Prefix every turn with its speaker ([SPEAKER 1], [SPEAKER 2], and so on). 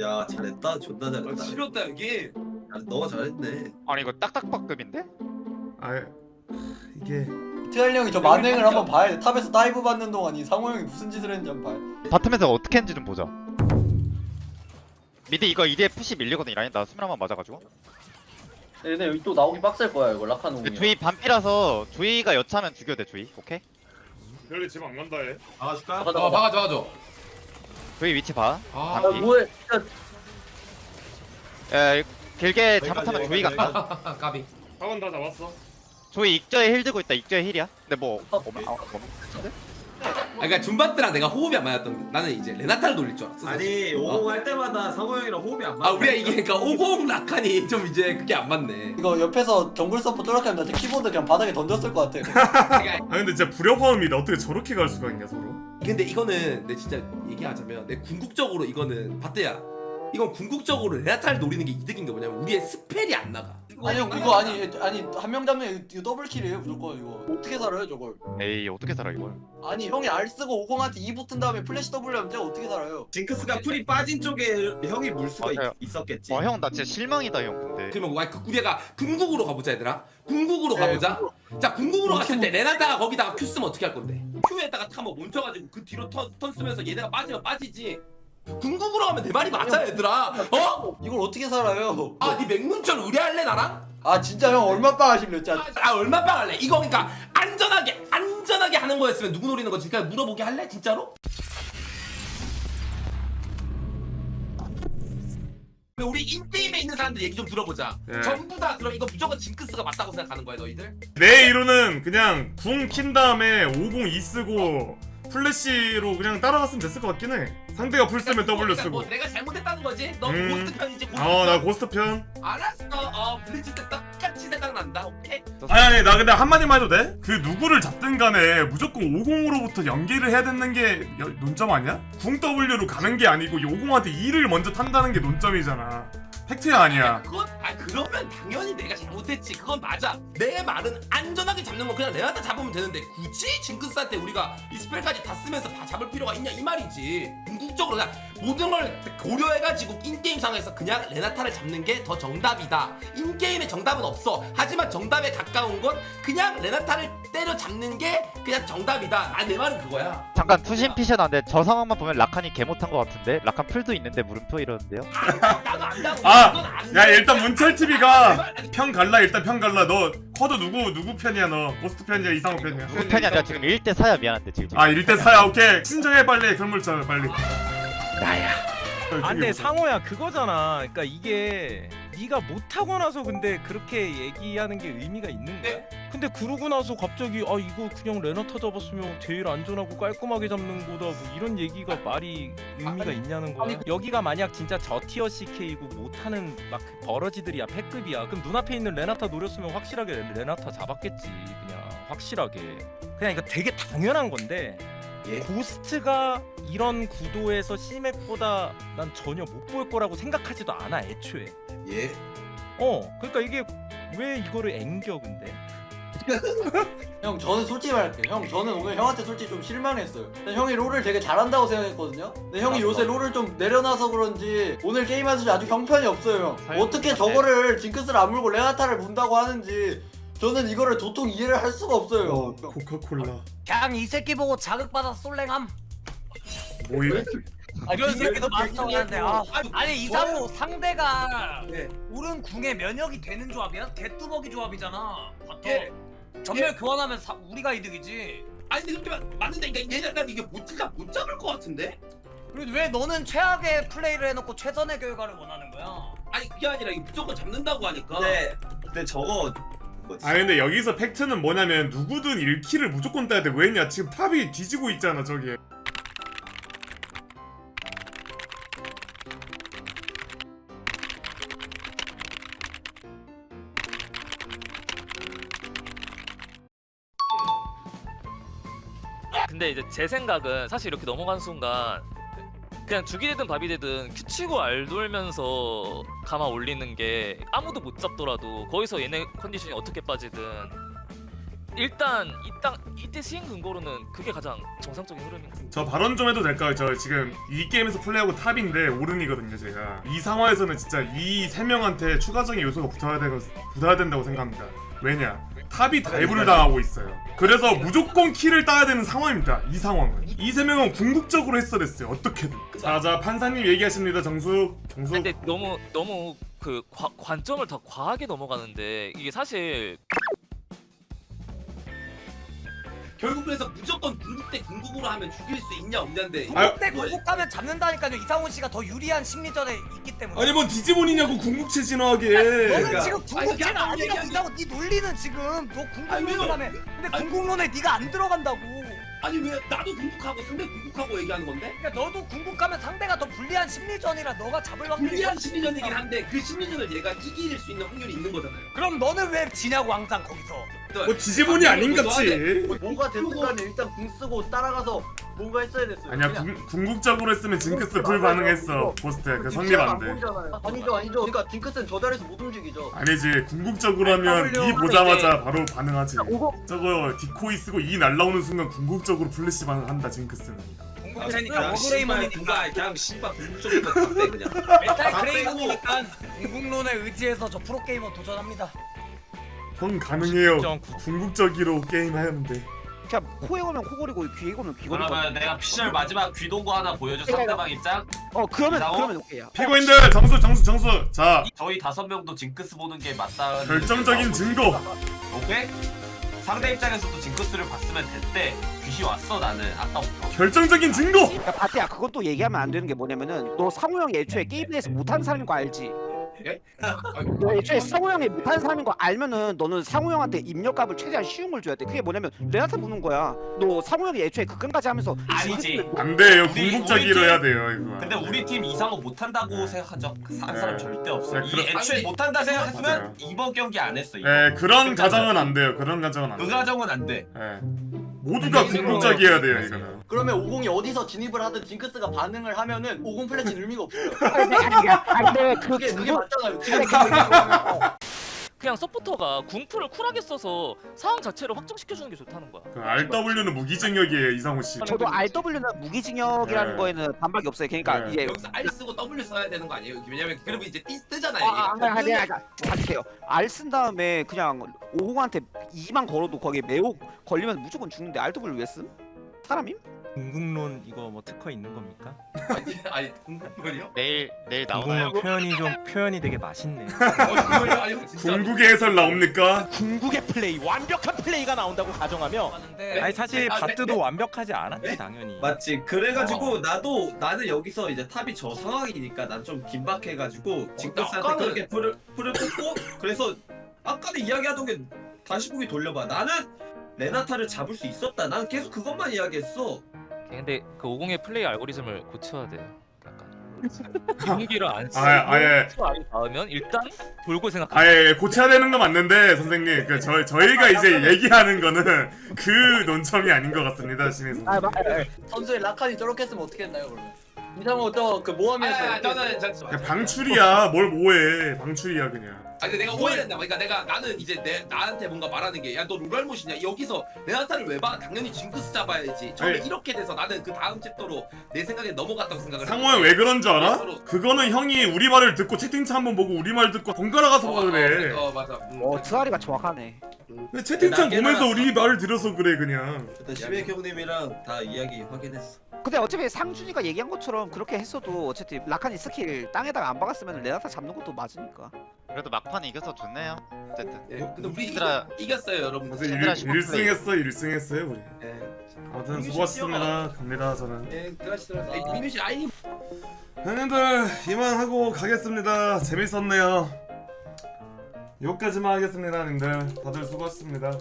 [SPEAKER 1] 야 잘했다 존나
[SPEAKER 2] 아,
[SPEAKER 1] 잘했다
[SPEAKER 2] 지렸다 여기.
[SPEAKER 1] 야, 너가 잘했네
[SPEAKER 3] 아니 이거 딱딱박급인데?
[SPEAKER 4] 아 이게
[SPEAKER 5] 트알 형이 저 만행을 한번 봐야 돼. 탑에서 다이브 받는 동안 이 상호 형이 무슨 짓을 했는지 한번 봐야 돼.
[SPEAKER 3] 바텀에서 어떻게 했는지 좀 보자 미드 이거 이디에 푸시 밀리거든 이 라인 나 수면 한번 맞아가지고
[SPEAKER 5] 얘네 여기 또 나오기 빡셀 거야 이거 라칸
[SPEAKER 3] 근데 조이 반피라서 조이가 여차하면 죽여도 돼 조이 오케이?
[SPEAKER 6] 별이 집안 간다 얘.
[SPEAKER 1] 막아줄까?
[SPEAKER 7] 어 박아줘 박아줘
[SPEAKER 3] 조이 위치 봐.
[SPEAKER 7] 아
[SPEAKER 5] 뭐해?
[SPEAKER 3] 에 길게 잘못하면 조이 간다
[SPEAKER 7] 까비.
[SPEAKER 6] 학원 다 잡았어.
[SPEAKER 3] 조이 익저에 힐 들고 있다. 익저에 힐이야? 근데 뭐 어, 뭐, 아, 뭐,
[SPEAKER 7] 아 그러니까 줌바트랑 내가 호흡이 안 맞았던 게 나는 이제 레나타를 노릴 줄 알았어
[SPEAKER 1] 아니 오공 할 때마다 상호 형이랑 호흡이 안 맞아
[SPEAKER 7] 아 우리가 이게 그러니까 오공 라칸이 좀 이제 그게 안 맞네.
[SPEAKER 5] 이거 옆에서 정글 서포 뚜렷하면 나한테 키보드 그냥 바닥에 던졌을 것 같아.
[SPEAKER 4] 아 근데 진짜 불협화음이다. 어떻게 저렇게 갈 수가 있냐 서로
[SPEAKER 7] 근데 이거는 내 진짜 얘기하자면 내 궁극적으로 이거는 바트야. 이건 궁극적으로 레나타를 노리는 게 이득인 게 뭐냐면 우리의 스펠이 안 나가
[SPEAKER 5] 아니 형 그거 아니 아니 한 명 잡는 이거 더블 킬이에요 무조건 이거. 어떻게 살아요 저걸?
[SPEAKER 3] 에이 어떻게 살아 이걸?
[SPEAKER 5] 아니 형이 R 쓰고 오공한테 E 붙은 다음에 플래시 W 하면 제가 어떻게 살아요?
[SPEAKER 1] 징크스가 풀이 빠진 쪽에 형이 물 수가
[SPEAKER 3] 맞아요.
[SPEAKER 1] 있, 있었겠지.
[SPEAKER 3] 어형나 진짜 실망이다 형 근데.
[SPEAKER 7] 그러면 와 그, 우리가 궁극으로 가보자 얘들아. 궁극으로
[SPEAKER 5] 네,
[SPEAKER 7] 가보자. 자 궁극으로 갔을 때 레나타가 거기다가 큐 쓰면 어떻게 할 건데? 큐에다가 타뭐 멈춰가지고 그 뒤로 턴, 턴 쓰면서 얘네가 빠지면 빠지지. 궁극 으로 가면 내 말이 맞아 얘들아 어?
[SPEAKER 5] 이걸 어떻게 살아요?
[SPEAKER 7] 아 네 맹문철 의뢰할래 나랑?
[SPEAKER 5] 아 진짜 형 얼마 빵 하실래 진짜.
[SPEAKER 7] 아, 아 얼마 빵 할래? 이거 그러니까 안전하게 안전하게 하는 거였으면 누구 노리는 거지? 그냥 물어보게 할래 진짜로? 우리 인게임에 있는 사람들 얘기 좀 들어보자.
[SPEAKER 4] 예.
[SPEAKER 7] 전부 다 그럼 이거 무조건 징크스가 맞다고 생각하는 거야 너희들?
[SPEAKER 4] 내 이론은 그냥 궁킨 다음에 50 E 쓰고 플래시로 그냥 따라갔으면 됐을 것 같긴 해 상대가 풀 쓰면 W
[SPEAKER 7] 그러니까
[SPEAKER 4] 쓰고
[SPEAKER 7] 뭐 내가 잘못했다는 거지? 너
[SPEAKER 4] 음.
[SPEAKER 7] 고스트 편이지 고스트
[SPEAKER 4] 어 나
[SPEAKER 7] 편?
[SPEAKER 4] 고스트 편
[SPEAKER 7] 알았어 어 블리츠 때 똑같이 생각난다 오케이?
[SPEAKER 4] 아니 아니 나 근데 한마디만 해도 돼? 그 누구를 잡든 간에 무조건 50으로부터 연계를 해야 되는 게 여- 논점 아니야? 궁 W로 가는 게 아니고 50한테 E를 먼저 탄다는 게 논점이잖아 팩트야 아니야
[SPEAKER 7] 그건 아 그러면 당연히 내가 잘못했지. 그건 맞아. 내 말은 안전하게 잡는 건 그냥 레나타 잡으면 되는데 굳이 징크스한테 우리가 이 스펠까지 다 쓰면서 다 잡을 필요가 있냐 이 말이지. 궁극적으로 그냥 모든 걸 고려해가지고 인게임 상황에서 그냥 레나타를 잡는 게 더 정답이다. 인게임에 정답은 없어. 하지만 정답에 가까운 건 그냥 레나타를 때려 잡는 게 그냥 정답이다. 아 내 말은 그거야.
[SPEAKER 3] 잠깐 투신 피션 안돼 저 상황만 보면 라칸이 개 못한 것 같은데? 라칸 풀도 있는데 물음표 이러는데요?
[SPEAKER 7] 나도 안다고
[SPEAKER 4] 아, 야
[SPEAKER 7] 돼.
[SPEAKER 4] 일단 문
[SPEAKER 7] 철내
[SPEAKER 4] TV가
[SPEAKER 7] 말- 아니,
[SPEAKER 4] 편 갈라 일단 편 갈라. 너 커드 누구 누구 편이야 너? 고스트 편이야 이상호 편이야?
[SPEAKER 3] 누구 편이 아니라 지금 1대 4야 미안한데 지금.
[SPEAKER 4] 아 1대 4야? 오케이. 친정해 빨리. 글물자 빨리.
[SPEAKER 3] 나야.
[SPEAKER 8] 아 근데 상호야 그거잖아. 그러니까 이게 네가 못하고 나서 근데 그렇게 얘기하는 게 의미가 있는 거야? 근데 그러고 나서 갑자기 아 이거 그냥 레나타 잡았으면 제일 안전하고 깔끔하게 잡는 거다 뭐 이런 얘기가 말이 의미가 있냐는 거야? 여기가 만약 진짜 저 티어 CK고 못하는 막그 버러지들이야 패급이야. 그럼 눈앞에 있는 레나타 노렸으면 확실하게 레- 레나타 잡았겠지 그냥. 확실하게. 그냥 이거 되게 당연한 건데
[SPEAKER 1] 예.
[SPEAKER 8] 고스트가 이런 구도에서 시맥보다 난 전혀 못 볼 거라고 생각하지도 않아 애초에.
[SPEAKER 1] 예.
[SPEAKER 8] 어 그러니까 이게 왜 이거를 앵겨 근데
[SPEAKER 5] 형 저는 솔직히 말할게요. 형 저는 오늘 형한테 솔직히 좀 실망했어요. 근데 형이 롤을 되게 잘한다고 생각했거든요. 근데 형이 요새 롤을 좀 내려놔서 그런지 오늘 게임하면서 아주 형편이 없어요. 형. 어떻게 저거를 징크스를 안 물고 레나타를 문다고 하는지 저는 이거를 도통 이해를 할 수가 없어요.
[SPEAKER 4] 코카콜라
[SPEAKER 9] 그냥 이 새끼 보고 자극받아 솔랭함
[SPEAKER 4] 뭐 이래
[SPEAKER 9] 아니 이 새끼도 마스터하는데 아. 아니 이상호 상대가
[SPEAKER 7] 네.
[SPEAKER 9] 오른 궁에 면역이 되는 조합이야? 개뚜벅이 조합이잖아 바텀
[SPEAKER 7] 예.
[SPEAKER 9] 전멸 교환하면 사, 우리가 이득이지
[SPEAKER 7] 아니 근데 말- 맞는데 그러니까 얘네 난 이게 못 진짜 못 잡을 것 같은데?
[SPEAKER 9] 그리고 왜 너는 최악의 플레이를 해놓고 최선의 결과를 원하는 거야?
[SPEAKER 7] 아니 그게 아니라 이거 무조건 잡는다고 하니까
[SPEAKER 1] 근데 근데 저거 뭐지?
[SPEAKER 4] 아 근데 여기서 팩트는 뭐냐면 누구든 1킬을 무조건 따야 돼 왜냐 지금 탑이 뒤지고 있잖아 저기
[SPEAKER 10] 근데 이제 제 생각은 사실 이렇게 넘어간 순간 그냥 죽이 되든 밥이 되든 큐치고 알 돌면서 감아 올리는 게 아무도 못 잡더라도 거기서 얘네 컨디션이 어떻게 빠지든 일단 이땅 이때 시행 근거로는 그게 가장 정상적인 같아요.
[SPEAKER 4] 저 발언 좀 해도 될까요? 저 지금 이 게임에서 플레이하고 탑인데 오른이거든요 제가 이 상황에서는 진짜 이 세 명한테 추가적인 요소가 붙어야 되고 붙어야 된다고 생각합니다 왜냐? 탑이 다이브를 당하고 있어요. 그래서 무조건 킬을 따야 되는 상황입니다 이 상황은. 이 세 명은 궁극적으로 했어야 됐어요 어떻게든. 자자 판사님 얘기하십니다 정숙 정숙
[SPEAKER 10] 근데 너무 너무 그 과- 관점을 더 과하게 넘어가는데 이게 사실
[SPEAKER 7] 결국 그래서 무조건 궁극 대 궁극으로 하면 죽일 수 있냐 없냐인데
[SPEAKER 4] 아유.
[SPEAKER 9] 그때 공국 가면 잡는다니까요. 이상훈 씨가 더 유리한 심리전에 있기 때문에.
[SPEAKER 4] 아니 뭔 디지몬이냐고 궁극체 진화하게
[SPEAKER 9] 너는
[SPEAKER 1] 그러니까.
[SPEAKER 9] 지금
[SPEAKER 7] 아니,
[SPEAKER 9] 궁극제는
[SPEAKER 7] 그냥
[SPEAKER 9] 아니라고
[SPEAKER 7] 얘기하면-
[SPEAKER 9] 이상훈 네 논리는 지금 너
[SPEAKER 7] 아니, 왜요?
[SPEAKER 9] 궁극론하네. 근데
[SPEAKER 7] 아니,
[SPEAKER 9] 궁극론에 네가 안 들어간다고.
[SPEAKER 7] 아니 왜 나도 궁극하고 상대 궁극하고 얘기하는 건데?
[SPEAKER 9] 그러니까 너도 궁극 가면 상대가 더 불리한 심리전이라 너가 잡을 확률이
[SPEAKER 7] 불리한 심리전이긴 한데 그 심리전을 얘가 이길 수 있는 확률이 있는 거잖아요.
[SPEAKER 9] 그럼 너는 왜 지냐고 항상 거기서.
[SPEAKER 4] 뭐 디지몬이 아닌갑지
[SPEAKER 5] 뭐가 됐든 간에 일단 궁 쓰고 따라가서 뭔가 했어야 됐어요.
[SPEAKER 4] 아니야
[SPEAKER 5] 그냥
[SPEAKER 4] 궁, 궁극적으로 했으면 징크스 불 반응했어 보스트 그 성립 안 돼
[SPEAKER 5] 보이잖아요. 아니죠 아니죠. 그러니까 딩크스는 저 자리에서 못 움직이죠.
[SPEAKER 4] 아니지 궁극적으로 하면 이 보자마자 바로 반응하지 저거 디코이 쓰고 이 날라오는 순간 궁극적으로 플래시 반응한다 징크스는
[SPEAKER 1] 그러니까 씨발 누가 그냥 씨발 궁극적으로 다빼 그냥
[SPEAKER 9] 메탈
[SPEAKER 1] 다
[SPEAKER 9] 그레이머니까 궁극론에 의지해서 저 프로게이머 도전합니다.
[SPEAKER 4] 형 가능해요
[SPEAKER 8] 정-
[SPEAKER 4] 궁극적으로 게임하는데
[SPEAKER 2] 그냥 코에 오면 코골이고 귀에 오면 귀걸이.
[SPEAKER 1] 그러면 내가 피셜 마지막 귀동거 하나 보여줘 상대방 입장
[SPEAKER 2] 어 그러면
[SPEAKER 1] 이상호?
[SPEAKER 2] 그러면 오케이야.
[SPEAKER 4] 피고인들 정수 정수 정수 자
[SPEAKER 1] 저희 다섯 명도 징크스 보는 게 맞다
[SPEAKER 4] 결정적인 증거
[SPEAKER 1] 오케이? 상대 입장에서도 징크스를 봤으면 됐대 귀시 왔어 나는 아까부터
[SPEAKER 4] 결정적인 증거
[SPEAKER 2] 야 바티야 그건 또 얘기하면 안 되는 게 뭐냐면은 너 상호 형이 애초에 게임 내에서 못하는 사람인 거 알지?
[SPEAKER 7] 예?
[SPEAKER 2] 너 애초에 상호 형이 못하는 사람인 거 알면은 너는 상호 형한테 입력값을 최대한 쉬운 걸 줘야 돼. 그게 뭐냐면 레나타 보는 거야. 너 상호 형이 애초에 극근까지 하면서
[SPEAKER 1] 아니지.
[SPEAKER 4] 안 돼요.
[SPEAKER 1] 우리- 우리
[SPEAKER 4] 해야 돼요 이거.
[SPEAKER 1] 근데 우리 팀 이상호 못한다고 생각하죠? 한
[SPEAKER 4] 네.
[SPEAKER 1] 사람 절대 없어.
[SPEAKER 4] 네,
[SPEAKER 1] 이
[SPEAKER 4] 그럼-
[SPEAKER 1] 애초에 못한다 생각했으면
[SPEAKER 4] 맞아요.
[SPEAKER 1] 이번 경기 안 했어 이거
[SPEAKER 4] 예 그런 가정은 안 돼요. 그런 가정은
[SPEAKER 1] 안그
[SPEAKER 4] 돼요.
[SPEAKER 1] 가정은 안 돼.
[SPEAKER 4] 예 모두가 궁극적이어야 돼요 이거는.
[SPEAKER 5] 그러면 50이 어디서 진입을 하든 징크스가 반응을 하면은 50 플래치는 의미가 없어요.
[SPEAKER 2] 그
[SPEAKER 5] 그게 그게 맞잖아요. 지금
[SPEAKER 10] 그냥 서포터가 궁풀을 쿨하게 써서 상황 자체를 확정시켜주는 게 좋다는 거야.
[SPEAKER 4] 그 RW는 무기징역이에요 이상호 씨
[SPEAKER 2] 저도 RW는 무기징역이라는
[SPEAKER 4] 네.
[SPEAKER 2] 거에는 반박이 없어요. 그러니까
[SPEAKER 4] 네.
[SPEAKER 2] 이게
[SPEAKER 7] 여기서 R 쓰고 W 써야 되는 거 아니에요? 왜냐면 그러면 이제 띠 뜨잖아요.
[SPEAKER 2] 아,
[SPEAKER 7] 얘가.
[SPEAKER 2] 아니 아니 아니 봐주세요. R 쓴 다음에 그냥 오공한테 2만 걸어도 거기에 매혹 걸리면 무조건 죽는데 RW 왜 쓴? 사람임?
[SPEAKER 8] 궁극론 이거 뭐 특허 있는 겁니까?
[SPEAKER 7] 아니 아니 궁극이요?
[SPEAKER 3] 내일 내일 나오나요?
[SPEAKER 8] 궁극론 표현이 좀 표현이 되게 맛있네.
[SPEAKER 7] 어 아니 진짜.
[SPEAKER 4] 궁극의 해설 나옵니까?
[SPEAKER 8] 궁극의 플레이 완벽한 플레이가 나온다고 가정하며
[SPEAKER 9] 하는데
[SPEAKER 8] 아니 사실
[SPEAKER 7] 아, 네,
[SPEAKER 8] 바트도
[SPEAKER 7] 네.
[SPEAKER 8] 완벽하지 않았지 당연히.
[SPEAKER 1] 맞지 그래가지고 나도 나는 여기서 이제 탑이 저 상황이니까 난 좀 긴박해가지고 징크스한테
[SPEAKER 7] 아까는-
[SPEAKER 1] 그렇게 풀을 풀을 뽑고 그래서 아까는 이야기하던 게 다시 보기 돌려봐 나는 레나타를 잡을 수 있었다 난 계속 그것만 이야기했어
[SPEAKER 10] 근데 그 50의 플레이 알고리즘을 고쳐야 돼. 약간 궁기를 안 쓰고
[SPEAKER 4] 아, 아예.
[SPEAKER 10] 알이 닿으면 일단 돌고 생각.
[SPEAKER 4] 아예 고쳐야 되는 건 맞는데 선생님 그 저, 저희가 이제 얘기하는 거는 그 논점이 아닌 것 같습니다 신혜 선생님
[SPEAKER 2] 아, 마, 아,
[SPEAKER 5] 선수의 라칸이 저렇게 했으면 어떻게 했나요 그러면? 이상호 저그 모함에서
[SPEAKER 7] 아,
[SPEAKER 5] 어떻게
[SPEAKER 7] 저는? 저,
[SPEAKER 4] 그냥 방출이야 뭘 뭐해 방출이야 그냥
[SPEAKER 7] 아니 근데 내가 오해된다. 그러니까 내가 나는 이제 내 나한테 뭔가 말하는 게 야 너 롤알못이냐 여기서 레나타를 왜 봐? 당연히 징크스 잡아야지. 처음에
[SPEAKER 4] 아니.
[SPEAKER 7] 이렇게 돼서 나는 그 다음 챕터로 내 생각에 넘어갔다고 생각을.
[SPEAKER 4] 상호 형왜 그런 줄 알아? 그거는 형이 우리 말을 듣고 채팅창 한번 보고 우리 말 듣고 번갈아 가서 봐 그래
[SPEAKER 7] 어 맞아. 음.
[SPEAKER 2] 어 트아리가 정확하네.
[SPEAKER 4] 근데 채팅창
[SPEAKER 1] 나
[SPEAKER 4] 보면서
[SPEAKER 1] 깨달았어.
[SPEAKER 4] 우리 말을 들어서 그래 그냥
[SPEAKER 1] 심해 형님이랑 다 이야기 확인했어
[SPEAKER 2] 근데 어차피 상준이가 얘기한 것처럼 그렇게 했어도 어쨌든 라칸이 스킬 땅에다가 안 박았으면 레나타 잡는 것도 맞으니까.
[SPEAKER 3] 그래도 막판에 이겨서 좋네요. 어쨌든.
[SPEAKER 7] 예, 근데 우리
[SPEAKER 3] 얘들아.
[SPEAKER 7] 이겼, 이겼어요 여러분.
[SPEAKER 4] 그래서
[SPEAKER 3] 얘들아,
[SPEAKER 4] 일,
[SPEAKER 3] 슈퍼플레이.
[SPEAKER 4] 일승했어 일승했어요 우리
[SPEAKER 7] 예.
[SPEAKER 4] 아무튼 수고하셨습니다 갑니다 저는
[SPEAKER 5] 예, 들어가시더라고요.
[SPEAKER 7] 예, 민규 씨 아이
[SPEAKER 4] 형님들 이만 하고 가겠습니다 재밌었네요 여기까지만 하겠습니다 님들 다들 수고하셨습니다